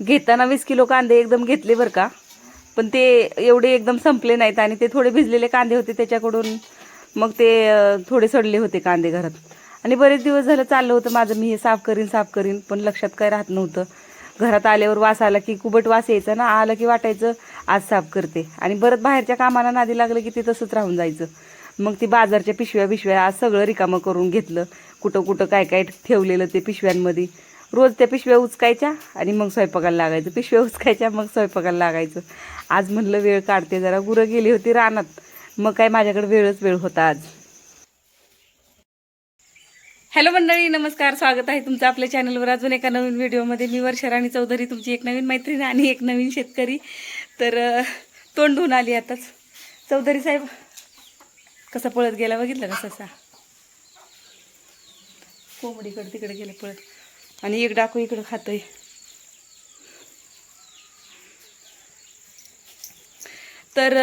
घेताना वीस किलो कांदे एकदम घेतले बरं का. पण ते एवढे एकदम संपले नाहीत आणि ते थोडे भिजलेले कांदे होते त्याच्याकडून. मग ते थोडे सडले होते कांदे घरात. आणि बरेच दिवस झालं चाललं होतं माझं मी हे साफ करीन साफ करीन पण लक्षात काय राहत नव्हतं. घरात आल्यावर वास आला की कुबट वास यायचा ना आलं की वाटायचं आज साफ करते. आणि परत बाहेरच्या कामाला नादी लागलं की ते तसंच राहून जायचं. मग ती बाजारच्या पिशव्या पिशव्या आज सगळं रिकामं करून घेतलं. कुठं कुठं काय काय ठेवलेलं ते पिशव्यांमध्ये. रोज त्या पिशव्या उचकायच्या आणि मग स्वयंपाकाला लागायचं. पिशव्या उचकायच्या मग स्वयंपाकाला लागायचं. आज म्हणलं वेळ काढते जरा गुरं गेली होती रानात. मग काय माझ्याकडे वेळच वेळ होता आज. हॅलो मंडळी नमस्कार. स्वागत आहे तुमचं आपल्या चॅनलवर अजून एका नवीन व्हिडिओमध्ये मी वर्षा राणी चौधरी तुमची एक नवीन मैत्रीण आणि एक नवीन शेतकरी. तर तोंड धुवून आली आताच. चौधरी साहेब कसा पळत गेला बघितलं का ससा? कोंबडीकडे तिकडे गेले पळत. आणि एक डाकू इकडं खातोय. तर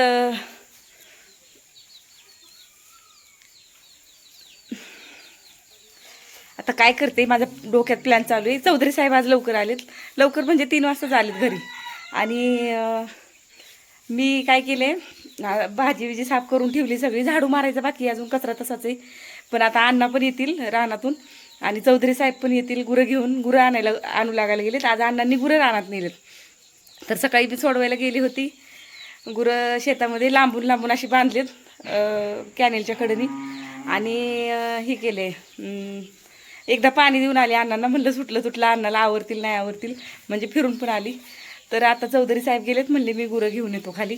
आता काय करते माझ्या डोक्यात प्लॅन चालू आहे. चौधरी साहेब आज लवकर आलेत. लवकर म्हणजे तीन वाजता आलेत घरी. आणि मी काय केले भाजी विजी साफ करून ठेवली सगळी. झाडू मारायचं बाकी अजून कचरा तसाच आहे. पण आता अण्णा पण येतील रानातून. आणि चौधरी साहेब पण येतील गुरं घेऊन गुरं आणायला आणू लागायला गेलेत. आज अण्णांनी गुरं रानात नेलेत. तर सकाळी मी सोडवायला गेली होती. गुरं शेतामध्ये लांबून लांबून अशी बांधलेत कॅनेलच्या कडेनी. आणि हे केले एकदा पाणी देऊन आले अण्णांना. म्हणलं सुटलं सुटलं अण्णाला आवडतील नाही आवडतील म्हणजे फिरून पण आली. तर आता चौधरी साहेब गेलेत म्हणले मी गुरं घेऊन येतो खाली.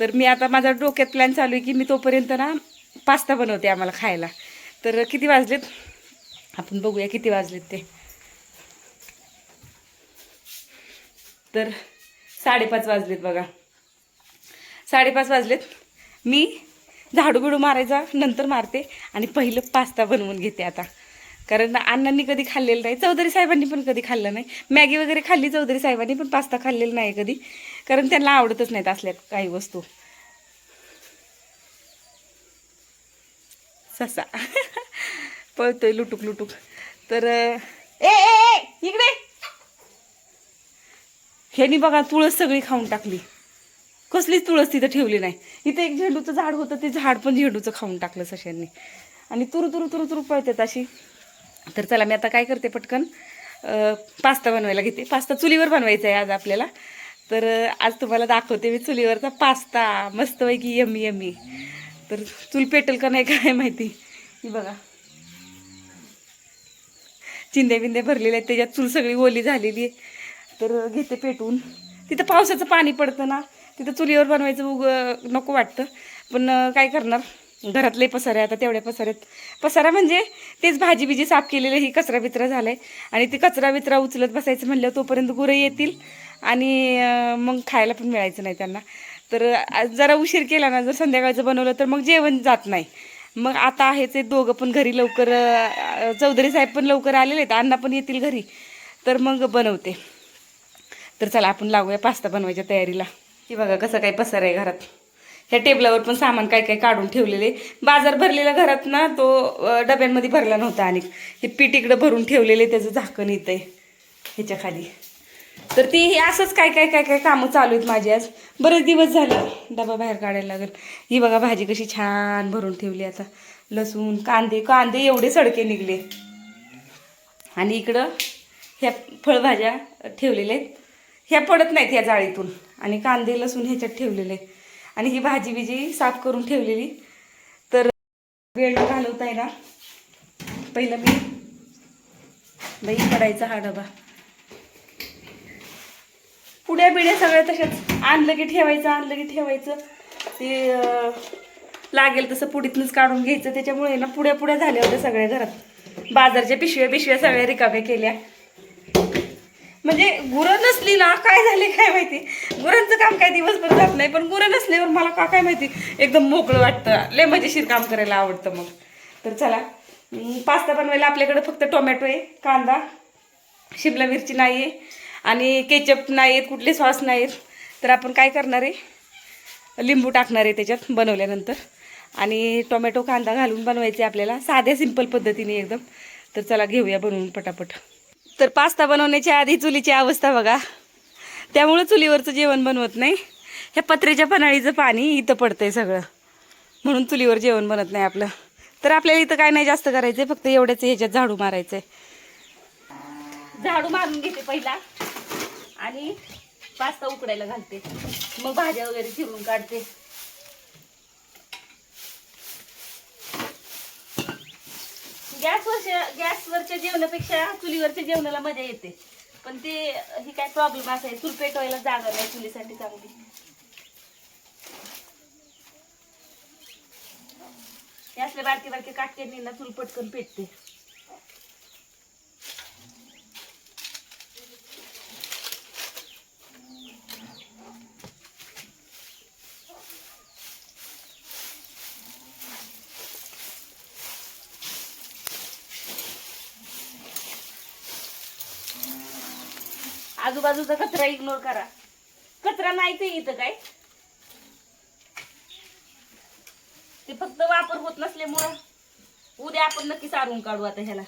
तर मी आता माझा डोक्यात प्लॅन चालू आहे की मी तोपर्यंत ना पास्ता बनवते आम्हाला खायला. तर किती वाजलेत? आपण बघूया किती वाजलेत ते. तर साडेपाच वाजलेत बघा. साडेपाच वाजलेत. मी झाडू बिडू मारायचा नंतर मारते आणि पहिलं पास्ता बनवून घेते आता. कारण अण्णांनी कधी खाल्लेलं नाही चौधरी साहेबांनी पण कधी खाल्लं नाही. मॅगी वगैरे खाल्ली चौधरी साहेबांनी पण पास्ता खाल्लेला नाही कधी. कारण त्यांना आवडतच नाहीत असल्या काही वस्तू. ससा. पळतोय लुटूक लुटूक. तर ए ए इकडे. ह्यानी बघा तुळस सगळी खाऊन टाकली. कसलीच तुळस तिथं ठेवली नाही. इथं एक झेंडूचं झाड होतं ते झाड पण झेंडूचं खाऊन टाकलं सशांनी. आणि तुरु तुरु तुरु तुरु पळतात अशी. तर चला मी आता काय करते पटकन? पास्ता बनवायला घेते. पास्ता चुलीवर बनवायचा आहे आज आपल्याला. तर आज तुम्हाला दाखवते मी चुलीवरचा पास्ता. मस्तपैकी यमी यमी तर चूल पेटेल का नाही काय माहिती. बघा. चिंदे बिंदे भरलेले आहेत त्याच्यात चूल सगळी ओली झालेली आहे. तर घेते पेटवून. तिथं पावसाचं पाणी पडतं ना तिथं चुलीवर बनवायचं उग नको वाटतं. पण काय करणार? घरातले पसारे आता तेवढ्या पसाऱ्यात. पसारा म्हणजे तेच भाजी बिजी साफ केलेलं ही कचरा बिचरा आहे आणि ते कचरा बिचरा उचलत बसायचं म्हणलं तोपर्यंत गुरं येतील आणि मग खायला पण मिळायचं नाही त्यांना. तर आज जरा उशीर केला ना जर संध्याकाळचं बनवलं तर मग जेवण जात नाही. मग आता आहे ते दोघं पण घरी लवकर चौधरी साहेब पण लवकर आलेले आहेत अण्णा पण येतील घरी. तर मग बनवते. तर चला आपण लागूया पास्ता बनवायच्या तयारीला. की बघा कसं काय पसार आहे घरात. ह्या टेबलावर पण सामान काय काय काढून ठेवलेले. बाजार भरलेला घरात ना तो डब्यांमध्ये भरला नव्हता आणि हे पीठ इकडं भरून ठेवलेले त्याचं झाकण येतं आहे ह्याच्या खाली. तर ती हे असंच काय काय काय काय कामं चालू आहेत माझी आज. बरेच दिवस झाले डबा बाहेर काढायला लागेल. ही बघा भाजी कशी छान भरून ठेवली आता. लसूण कांदे कांदे एवढे सडके निघले. आणि इकडं ह्या फळभाज्या ठेवलेल्या आहेत. ह्या पडत नाहीत ह्या जाळीतून. आणि कांदे लसूण ह्याच्यात ठेवलेले आणि ही भाजी बिजी साफ करून ठेवलेली. तर वेळ घालवताय ना? पहिलं मी बाई पडायचा हा डबा. पुड्या बिड्या सगळ्या तशाच आणलं की ठेवायचं आणलं की ठेवायचं. ते लागेल तसं पुडीतनंच काढून घ्यायचं. त्याच्यामुळे ना पुड्या पुड्या झाल्या होत्या सगळ्या घरात. बाजारच्या पिशव्या पिशव्या सगळ्या रिकाम्या केल्या. म्हणजे गुरं नसली ना काय झाले काय माहिती? गुरांचं काम काय दिवसभर जात नाही पण गुरं नसल्यावर मला का काय माहिती? एकदम मोकळं वाटतं. लय मजेशीर काम करायला आवडतं मग. तर चला पास्ता बनवायला आपल्याकडे फक्त टोमॅटो आहे कांदा शिमला मिरची नाही आहे आणि केचप नाही आहेत कुठले सॉस नाही आहेत तर आपण काय करणार आहे? लिंबू टाकणार आहे त्याच्यात बनवल्यानंतर. आणि टोमॅटो कांदा घालून बनवायचे आपल्याला. साध्या सिंपल पद्धतीने एकदम. तर चला घेऊया बनवून पटापट. तर पास्ता बनवण्याच्या आधी चुलीची अवस्था बघा. त्यामुळं चुलीवरचं जेवण बनवत नाही. ह्या पत्र्याच्या पन्हाळीचं पाणी इथं पडतंय सगळं. म्हणून चुलीवर जेवण बनत नाही आपलं. तर आपल्याला इथं काय नाही जास्त करायचंय. फक्त एवढ्याच ह्याच्यात झाडू मारायचंय. झाडू मारून घेते पहिला. आणि पास्ता उकडायला घालते. मग भाज्या वगैरे चिरून काढते. गॅसवरच्या गॅसवरच्या जेवणापेक्षा चुलीवरच्या जेवणाला मजा येते. पण ते ही काय प्रॉब्लेम असाय चूल पेटवायला जागा नाही चुलीसाठी चांगली. गॅसले बारके बारके काटके ना चूल पटकन पेटते. आजूबाजूचा कचरा इग्नोर करा. कचरा नाहीच ते इथं काय? ते फक्त वापर होत नसल्यामुळं उद्या आपण नक्की सारून काढू आता ह्याला.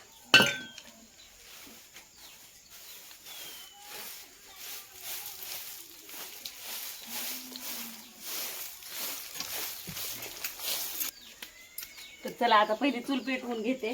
तर चला आता पहिली चूल पेटवून घेते.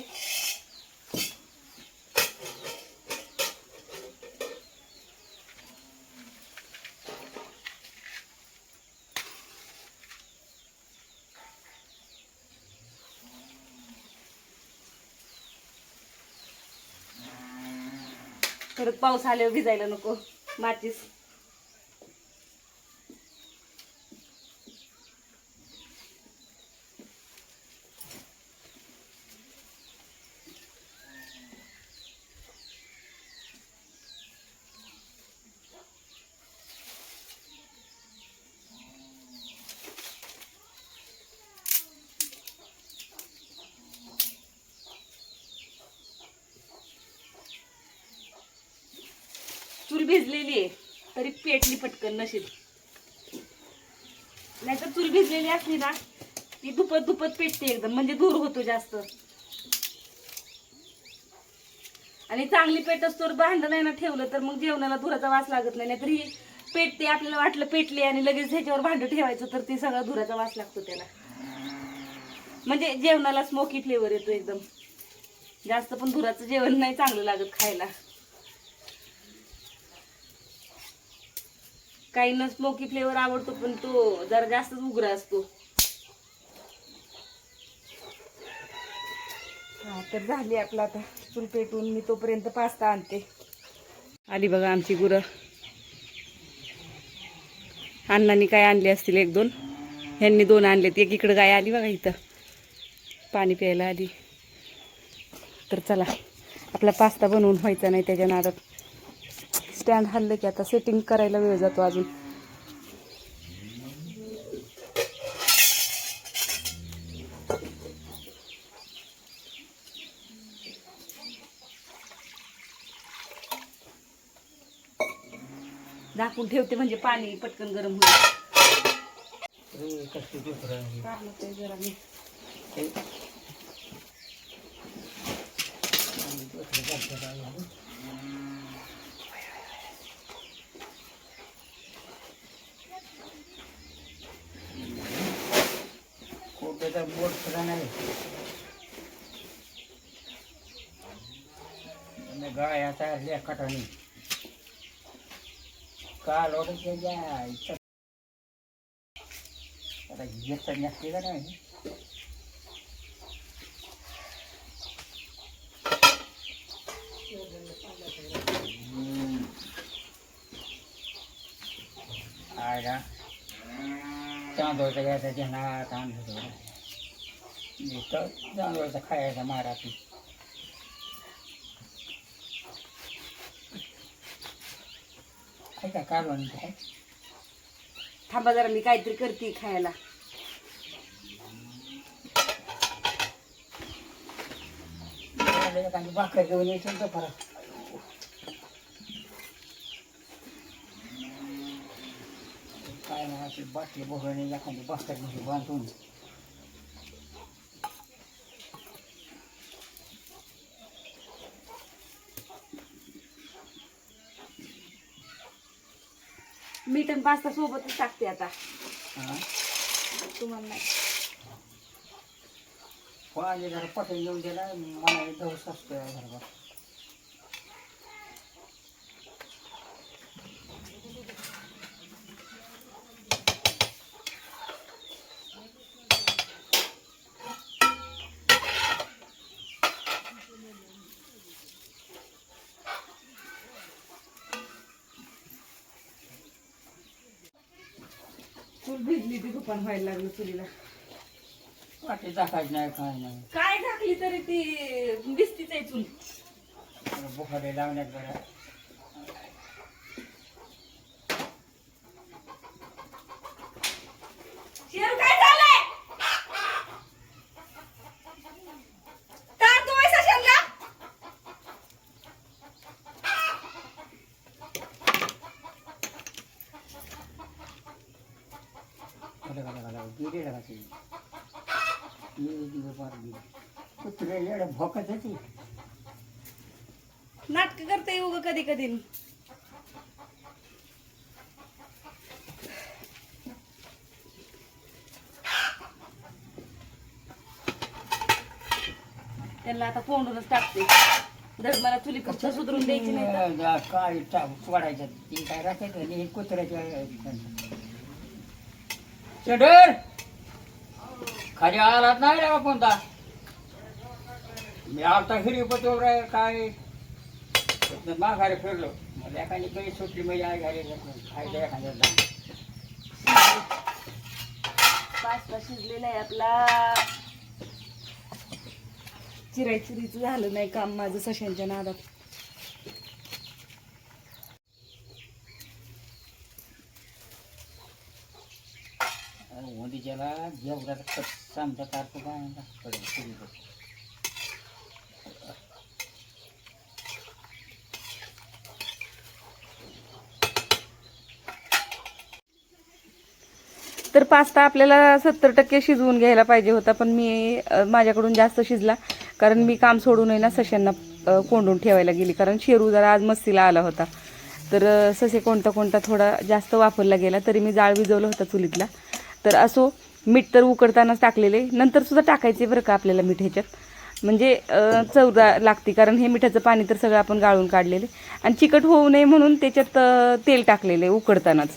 परत पाऊस आल्यावर भिजायला नको. मातीस चूल भिजलेली आहे तरी पेटली पटकन नशील नाहीतर चूल भिजलेली असली ना ती दुपत दुपत पेटते एकदम म्हणजे दूर होतो जास्त. आणि चांगली पेटच तर भांड नाही ना ठेवलं तर मग जेवणाला धुराचा वास लागत नाही. नाहीतर ही पेटते आपल्याला वाटलं पेटली आणि लगेच ह्याच्यावर भांड ठेवायचं तर ती सगळा धुराचा वास लागतो त्याला. म्हणजे जेवणाला स्मोकी फ्लेवर येतो एकदम. जास्त पण धुराचं जेवण नाही चांगलं लागत खायला. काहींना स्मोकी फ्लेवर आवडतो पण तो जरा जास्तच उग्र असतो. हा तर झाली आपलं आता चूल पेटून मी तोपर्यंत पास्ता आणते. आली बघा आमची गुरं. अण्णांनी काय आणले असतील? एक दोन. ह्यांनी दोन आणलेत. एक इकडं गाय आली बघा इथं. पाणी प्यायला आली. तर चला आपला पास्ता बनवून व्हायचा नाही त्याच्या नादात. स्टँड हल्लं की आता सेटिंग करायला वेळ जातो अजून. झाकून ठेवते म्हणजे पाणी पटकन गरम होईल. जरा मी बोट सुद्धा नाही आणि गायाचा लेखाटाने काल ओढते जायचं आता घेता नसते का नाही? हम्म. आयला तांदूळचा घ्यायचा ज्यांना तांदूळ. नुसतं तांदूळचा खायचा माराती ऐका कालवण काय थांबा जरा मी काहीतरी करते खायला. भाकर घेऊन यायचं तर परत. काय नाही बाटली बघणे एखादी भाकर घेऊन बांधून. आणि पास्ता सोबतच टाकते आता. तुम्हाला नाही. पटून येऊन दिला मला दवस असतो चूल भिजली ती दुकान व्हायला लागलं चुलीला. वाटे टाकायचं नाही काय नाही. काय टाकली तरी ती दिसतीच आहे चूल. बुखारे लावण्यात बरं शेरू काय झालंय तार तुम्ही सशांना घाला घाला घाला गेले घालायचे गेले दिवस पार गेले कुत्रे एवढं भोकत होती नाटक करते उग कधी कधी. त्यांना आता कोंडूनच टाकते. दर मला चुली कच्छ सुधरून द्यायची नाही काय सोडायचं. ती काय राखायचं कुत्र्याच्या चेडर खाली आलात नाही रे बा कोणता मी आता हिरी पतोर काय? माघारी फिरलो. मला एखादी कधी सुटली म्हणजे आई घाली खायचं एखाद्या पास्ता शिजलेला आहे आपला. चिराय चिरीचं झालं नाही काम माझं सशांच्या नादात. एवढा समजा काढतो काय पडेल तर पास्ता आपल्याला सत्तर टक्के शिजवून घ्यायला पाहिजे होता पण मी माझ्याकडून जास्त शिजला कारण मी काम सोडून आहे ना सश्यांना कोंडून ठेवायला गेली कारण शेरू जरा आज मस्तीला आला होता. तर ससे कोणता कोणता थोडा जास्त वापरला गेला तरी मी जाळ विजवलं होता चुलीतला. तर असो मीठ तर उकडतानाच टाकलेले. नंतर सुद्धा टाकायचे बरं का आपल्याला मीठ ह्याच्यात. म्हणजे चवदा लागते कारण हे मिठाचं पाणी तर सगळं आपण गाळून काढलेले. आणि चिकट होऊ नये म्हणून त्याच्यात तेल टाकलेले उकडतानाच.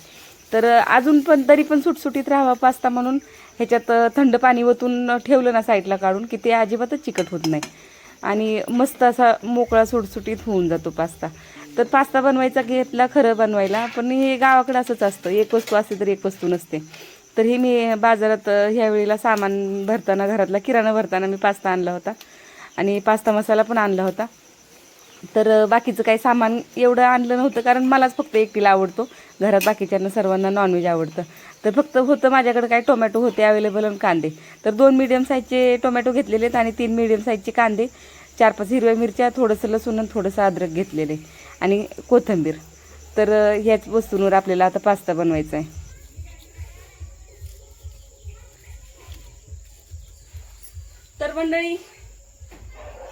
तर अजून पण तरी पण सुटसुटीत राहावा पास्ता म्हणून ह्याच्यात थंड पाणी ओतून ठेवलं ना साईडला काढून की ते अजिबातच चिकट होत नाही. आणि मस्त असा मोकळा सुटसुटीत होऊन जातो पास्ता. तर पास्ता बनवायचा घेतला खरं बनवायला पण हे गावाकडं असंच असतं. एक वस्तू असते तर एक वस्तू नसते. तर हे मी बाजारात ह्या वेळेला सामान भरताना घरातला किराणा भरताना मी पास्ता आणला होता. आणि पास्ता मसाला पण आणला होता. तर बाकीचं काही सामान एवढं आणलं नव्हतं कारण मलाच फक्त एकटीला आवडतो. घरात बाकीच्यांना सर्वांना नॉनव्हेज आवडतं. तर फक्त होतं माझ्याकडे काय टोमॅटो होते अवेलेबल आणि कांदे. तर दोन मिडियम साईजचे टोमॅटो घेतलेले आहेत आणि तीन मिडियम साईजचे कांदे चार पाच हिरव्या मिरच्या थोडंसं लसूण आणि थोडंसं अद्रक घेतलेले. आणि कोथिंबीर. तर ह्याच वस्तूंवर आपल्याला आता पास्ता बनवायचा आहे. तर मंडळी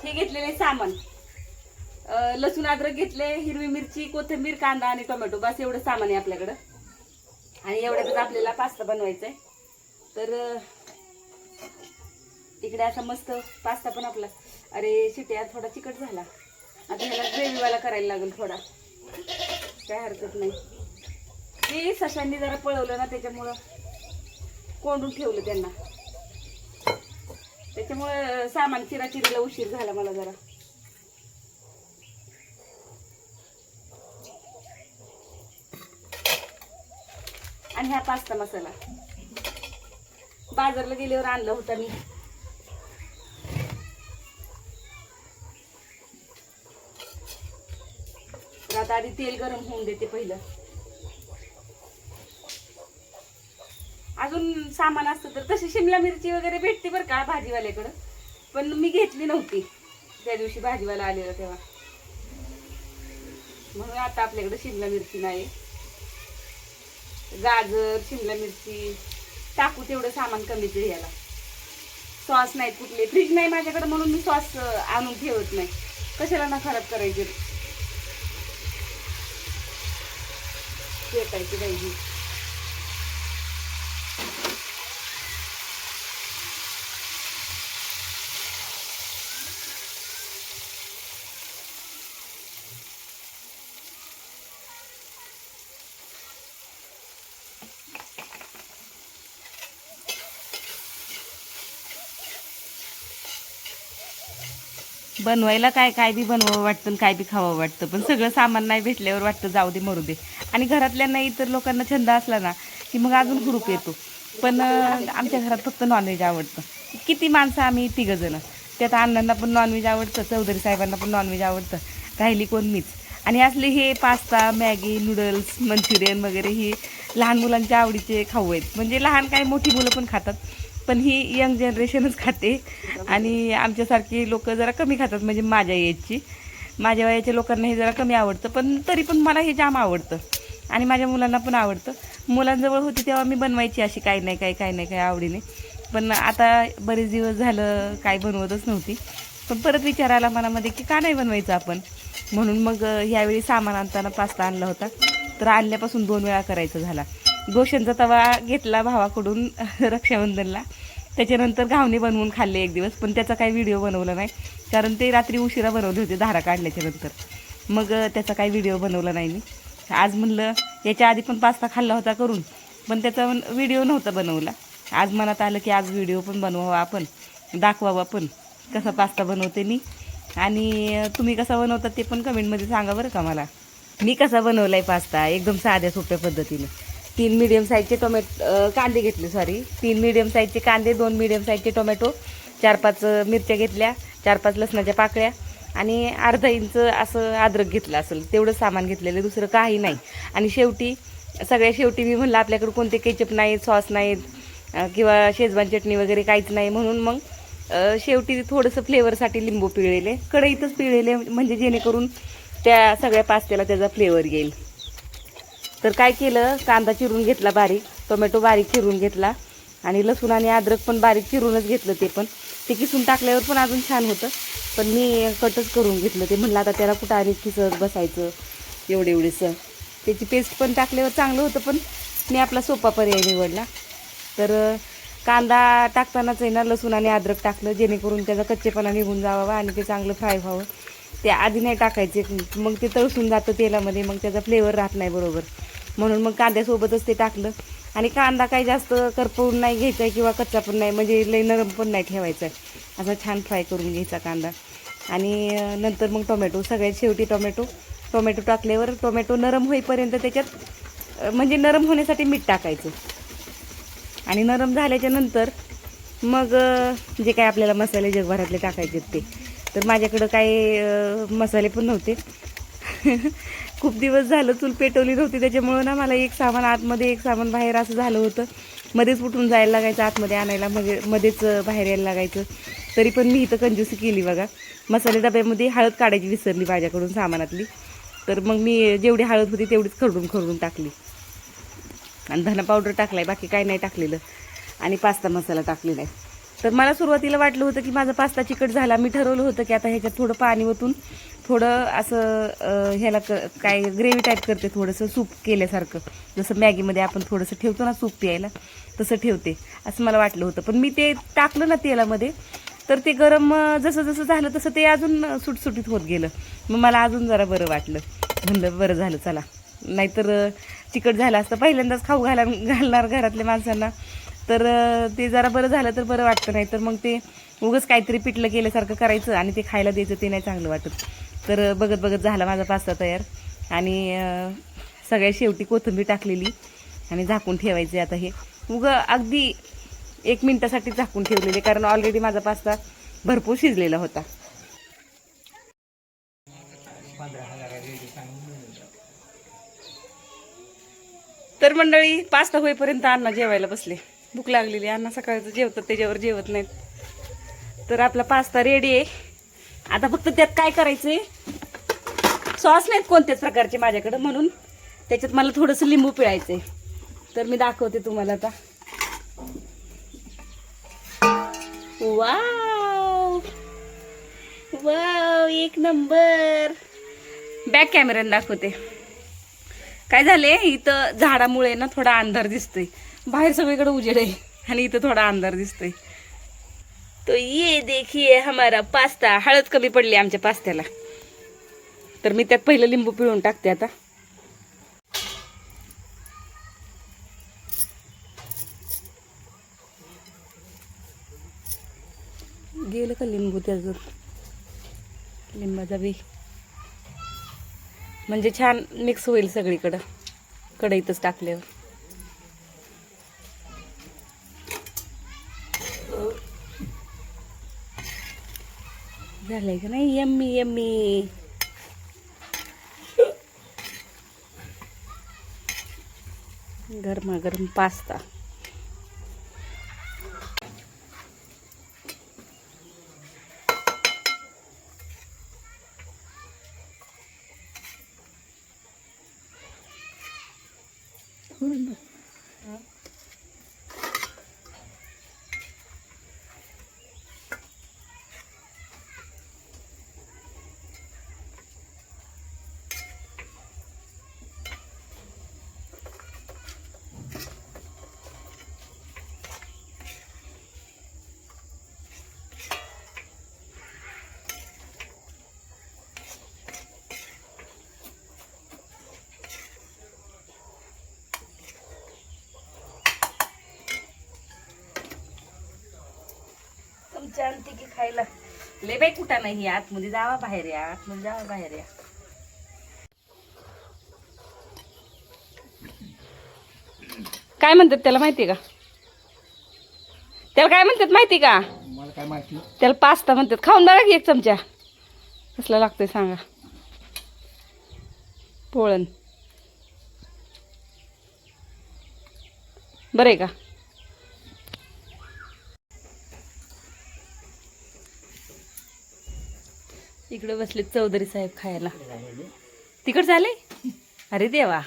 हे घेतलेले सामान. लसूण अद्रक घेतले हिरवी मिरची कोथिंबीर कांदा आणि टोमॅटो. बस एवढं सामान आहे आपल्याकडं. आणि एवढ्यातच आपल्याला पास्ता बनवायचा आहे तर इकडे असा मस्त पास्ता पण आपला. अरे शिट्या थोडा चिकट झाला. आता ह्याला ग्रेव्हीवाला करायला लागेल थोडा. काय हरकत नाही. ते सशांनी जरा पळवलं ना त्याच्यामुळं कोंडून ठेवलं त्यांना. त्याच्यामुळे सामान चिराचिरीला उशीर झाला मला जरा. आणि हा पास्ता मसाला. बाजारला गेल्यावर आणला होता मी. आता आधी तेल गरम होऊन देते पहिलं. अजून सामान असतं तर तशी शिमला मिरची वगैरे भेटते बरं का भाजीवाल्याकडं. पण मी घेतली नव्हती. त्या दिवशी भाजीवाला आलेला तेव्हा. म्हणून आता आपल्याकडे शिमला मिरची नाही. गाजर शिमला मिरची टाकू तेवढं सामान कमीच घ्यायला. सॉस नाहीत कुठले फ्रीज नाही माझ्याकडे म्हणून मी सॉस आणून ठेवत नाही. कशाला ना खराब करायचे? पेटायची पाहिजे. बनवायला काय काय बी बनवावं वाटतं आणि काय बी खावं वाटतं. पण सगळं सामान नाही भेटल्यावर वाटतं जाऊ दे मरू दे. आणि घरातल्यांना इतर लोकांना छंद असला ना की मग अजून ग्रुप येतो. पण आमच्या घरात फक्त नॉनव्हेज आवडतं. किती माणसं आम्ही तिघं जण त्यात अण्णांना पण नॉनव्हेज आवडतं चौधरी साहेबांना पण नॉनव्हेज आवडतं. राहिली कोण मीच. आणि असले हे पास्ता मॅगी नूडल्स मंचुरियन वगैरे ही लहान मुलांच्या आवडीचे खाऊ आहेत. म्हणजे लहान काय मोठी मुलं पण खातात. पण ही यंग जनरेशनच खाते. आणि आमच्यासारखी लोक जरा कमी खातात म्हणजे माझ्या एजची माझ्या वयाच्या लोकांना हे जरा कमी आवडतं पण तरी पण मला हे जाम आवडतं. आणि माझ्या मुलांना पण आवडतं. मुलांजवळ होती तेव्हा मी बनवायची अशी काही नाही काही काही नाही काही आवडीने. पण आता बरेच दिवस झालं काय बनवतच नव्हती. पण परत विचार आला मनामध्ये की का नाही बनवायचं आपण? म्हणून मग ह्यावेळी सामान आणताना पास्ता आणला होता. तर आणल्यापासून दोन वेळा करायचा झाला. गोशनचा तवा घेतला भावाकडून रक्षाबंधनला. त्याच्यानंतर घावणे बनवून खाल्ले एक दिवस पण त्याचा काही व्हिडिओ बनवला नाही. कारण ते रात्री उशिरा बनवले होते धारा काढल्याच्या नंतर. मग त्याचा काही व्हिडिओ बनवला नाही मी. आज म्हणलं याच्या आधी पण पास्ता खाल्ला होता करून पण त्याचा व्हिडिओ नव्हता बनवला. आज मनात आलं की आज व्हिडिओ पण बनवावा आपण दाखवावा पण कसा पास्ता बनवते मी. आणि तुम्ही कसा बनवता ते पण कमेंटमध्ये सांगा बरं का मला. मी कसा बनवला आहे पास्ता? एकदम साध्या सोप्या पद्धतीने. तीन मिडियम साईजचे टोमॅटो कांदे घेतले सॉरी तीन मिडियम साईजचे कांदे दोन मिडियम साईजचे टोमॅटो चार पाच मिरच्या घेतल्या चार पाच लसणाच्या पाकळ्या आणि अर्धा इंच असं अद्रक घेतलं असेल. तेवढं सामान घेतलेलं दुसरं काही नाही. आणि शेवटी सगळ्या शेवटी मी म्हणलं आपल्याकडे कोणते केचप नाहीत सॉस नाहीत किंवा शेजवान चटणी वगैरे काहीच नाही. म्हणून मग शेवटी थोडंसं फ्लेवरसाठी लिंबू पिळलेले कढईतच पिळलेले म्हणजे जेणेकरून त्या सगळ्या पास्त्याला त्याचा फ्लेवर येईल. तर काय केलं? कांदा चिरून घेतला बारीक टोमॅटो बारीक चिरून घेतला. आणि लसूण आणि अद्रक पण बारीक चिरूनच घेतलं ते पण. ते किसून टाकल्यावर पण अजून छान होतं. पण मी कटच करून घेतलं ते. म्हणलं आता त्याला कुठं आणि किसत बसायचं एवढे एवढेसं त्याची पेस्ट पण टाकल्यावर चांगलं होतं पण मी आपला सोपा पर्याय निवडला. तर कांदा टाकतानाच आहे ना लसूण आणि अद्रक टाकलं जेणेकरून त्याचा कच्चेपणा निघून जावा आणि ते चांगलं फ्राय व्हावं. ते आधी नाही टाकायचे. मग ते तळसून जातं तेलामध्ये मग त्याचा फ्लेवर राहत नाही बरोबर. म्हणून मग कांद्यासोबतच ते टाकलं. आणि कांदा काही जास्त करपवून नाही घ्यायचा आहे किंवा कच्चा पण नाही म्हणजे लई नरम पण नाही ठेवायचा. आहे असा छान फ्राय करून घ्यायचा कांदा. आणि नंतर मग टोमॅटो सगळ्यात शेवटी टोमॅटो. टोमॅटो टाकल्यावर टोमॅटो नरम होईपर्यंत त्याच्यात म्हणजे नरम होण्यासाठी मीठ टाकायचं. आणि नरम झाल्याच्यानंतर मग जे काय आपल्याला मसाले जगभरातले टाकायचे ते. तर माझ्याकडं काही मसाले पण नव्हते. खूप दिवस झालं चूल पेटवली नव्हती त्याच्यामुळं ना मला एक सामान आतमध्ये एक सामान बाहेर असं झालं होतं. मध्येच उठून जायला लागायचं आतमध्ये आणायला म्हणजे मध्येच बाहेर यायला लागायचं. तरी पण मी इथं कंजूसी केली बघा. मसाले डब्यामध्ये हळद काढायची विसरली माझ्याकडून सामानातली. तर मग मी जेवढी हळद होती तेवढीच खरडून खरडून टाकली. आणि धना पावडर टाकलाय बाकी काय नाही टाकलेलं. आणि पास्ता मसाला टाकलेला आहे. तर मला सुरुवातीला वाटलं होतं की माझा पास्ता चिकट झाला. मी ठरवलं होतं की आता ह्याच्यात थोडं पाणी ओतून थोडं असं ह्याला क काय ग्रेव्ही टाईप करते थोडंसं सूप केल्यासारखं. जसं मॅगीमध्ये आपण थोडंसं ठेवतो ना सूप प्यायला तसं ठेवते. असं मला वाटलं होतं. पण मी ते टाकलं ना तेलामध्ये तर ते गरम जसं जसं झालं तसं ते अजून सुटसुटीत होत गेलं. मग मला अजून जरा बरं वाटलं. म्हणलं बरं झालं चला. नाहीतर चिकट झालं असतं. पहिल्यांदाच खाऊ घाला घालणार घरातल्या माणसांना. तर ते जरा बरं झालं तर बरं वाटतं नाही तर मग ते उगंच काहीतरी पिठलं केल्यासारखं करायचं आणि ते खायला द्यायचं ते नाही चांगलं वाटत. तर बघत बघत झाला माझा पास्ता तयार. आणि सगळ्या शेवटी कोथिंबीर टाकलेली आणि झाकून ठेवायचे आता हे. उगं अगदी एक मिनटासाठी झाकून ठेवलेले कारण ऑलरेडी माझा पास्ता भरपूर शिजलेला होता. तर मंडळी पास्ता होईपर्यंत अण्णा जेवायला बसले. भूक लागलेली. अण्णा सकाळचं जेवतात त्याच्यावर जेवत नाहीत. तर आपला पास्ता रेडी आहे. आता फक्त त्यात काय करायचंय? सॉस नाहीत कोणत्याच प्रकारचे माझ्याकडं म्हणून. त्याच्यात मला थोडंसं लिंबू पिळायचंय. तर मी दाखवते तुम्हाला आता. वाव वाव एक नंबर. बॅक कॅमेऱ्याने दाखवते. काय झाले इथं झाडामुळे ना थोडा अंधार दिसतोय. बाहेर सगळीकडे उजेड आहे. आणि इथं थोडा अंधार दिसतोय. तो ये देखिए हमारा पास्ता. हळद कमी पडली आमच्या पास्त्याला. तर मी त्यात पहिलं लिंबू पिळून टाकते आता. गेलं का लिंबू त्याचं? लिंबाचा बी. म्हणजे छान मिक्स होईल सगळीकडं. कढईतच टाकल्यावर. झालंय का नाही? Yummy yummy. गरमागरम पास्ता. तुमच्या आणते की खायला. लय बाई कुठं नाही आतमध्ये जावा बाहेर या आतमध्ये जावा बाहेर या. काय म्हणतात त्याला माहिती का? त्याला काय म्हणतात माहिती का? मला काय माहिती? त्याला पास्ता म्हणतात. खाऊन बघा की एक चमचा. कसला लागतोय सांगा. पोळण. बरं आहे का? इकडे बसले चौधरी साहेब खायला. तिकड झाले अरे देवा.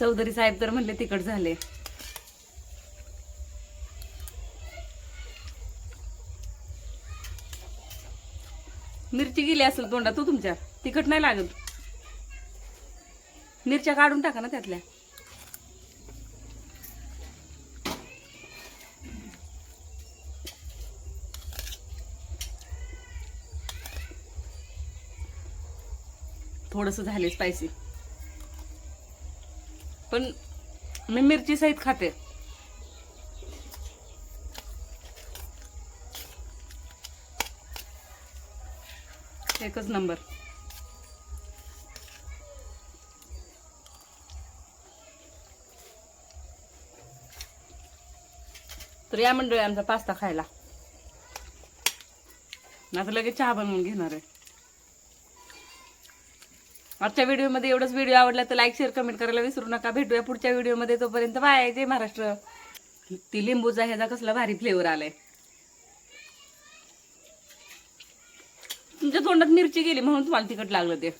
चौधरी साहेब तर म्हणले तिकड झाले. मिरची गेली असेल तोंडात तू तुमच्या. तिखट नाही लागत. मिरच्या काढून टाका ना त्यातल्या. थोडस झाले स्पायसी पण मी मिरची सहित खाते. एकच नंबर तर या मंडळी आमचा पास्ता खायला. आता लगेच चहा बनवून घेणार आहे. आजच्या व्हिडिओमध्ये एवढंच. व्हिडिओ आवडला तर लाईक शेअर कमेंट करायला विसरू नका. भेटूया पुढच्या व्हिडिओमध्ये. तोपर्यंत बाय जय महाराष्ट्र. ती लिंबूचा ह्याचा कसला भारी फ्लेवर आलाय. तुमच्या तोंडात मिरची गेली म्हणून तुम्हाला तिखट लागलं ते.